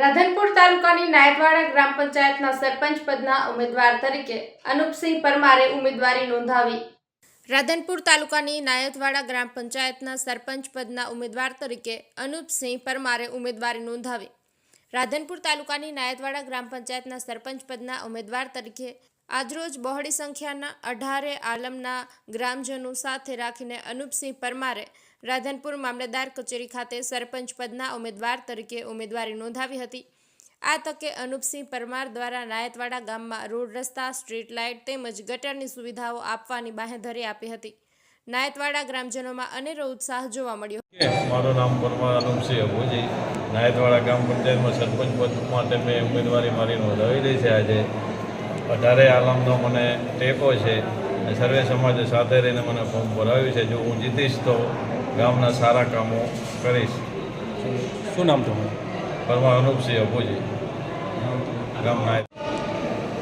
રાધનપુર તાલુકાની નાયકવાડા ગ્રામ પંચાયતના સરપંચ પદના ઉમેદવાર તરીકે અનુપસિંહ પરમારે ઉમેદવારી નોંધાવી. રાધનપુર તાલુકાની નાયતવાડા ગ્રામ પંચાયતના સરપંચ પદના ઉમેદવાર તરીકે અનુપસિંહ પરમારે ઉમેદવારી નોંધાવી. રાધનપુર તાલુકાની નાયતવાડા ગ્રામ પંચાયતના સરપંચ પદના ઉમેદવાર તરીકે આજરોજ બહોળી સંખ્યાના અઢારે આલમના ગ્રામજનો સાથે રાખીને અનુપસિંહ પરમારે રાધનપુર મામલતદાર કચેરી ખાતે સરપંચ પદના ઉમેદવાર તરીકે ઉમેદવારી નોંધાવી હતી. આ તકે અનુપસિંહ પરમાર દ્વારા નાયતવાડા ગામમાં રોડ રસ્તા, સ્ટ્રીટ લાઇટ તેમજ ગટરની સુવિધાઓ આપવાની બાંહેધરી આપી હતી. નાયતવાડા ગ્રામજનોમાં અનેરો ઉત્સાહ જોવા મળ્યો. મારું નામ પરમાર અનુપસિંહ અભુજી નાયતવાડા ગ્રામ પંચાયતમાં સરપંચ પદ માટે મેં ઉમેદવારી મારી નોંધાવી રહી છે આજે. અઢારે આલમનો મને ટેકો છે સર્વે સમાજે સાથે રહીને મને ફોર્મ ભરાવ્યું છે. જો હું જીતીશ તો ગામના સારા કામો કરીશ. શું નામ તમારું? પરમા અનુપસિંહ અભુજી. ગામ નાયત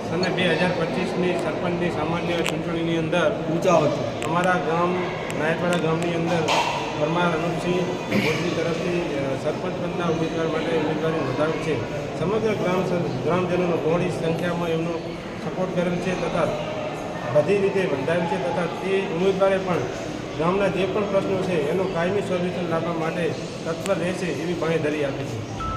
સને બે હજાર પચીસની સરપંચની સામાન્ય ચૂંટણીની અંદર ઊંચા હતો અમારા ગામ નાયકવાડા ગામની અંદર પરમાર અનુપસિંહ મોદી તરફથી સરપંચ પદના ઉમેદવાર માટે ઉમેદવારી નોંધાવી છે. સમગ્ર ગ્રામ ગ્રામજનોનો બહોળી સંખ્યામાં એમનો સપોર્ટ કરેલ છે તથા બધી રીતે બંધાયેલ છે તથા તે ઉમેદવારે પણ ગામના જે પણ પ્રશ્નો છે, એનું કાયમી સોલ્યુશન લાવવા માટે તત્પર રહેશે એવી બાંહેધરી આપી છે.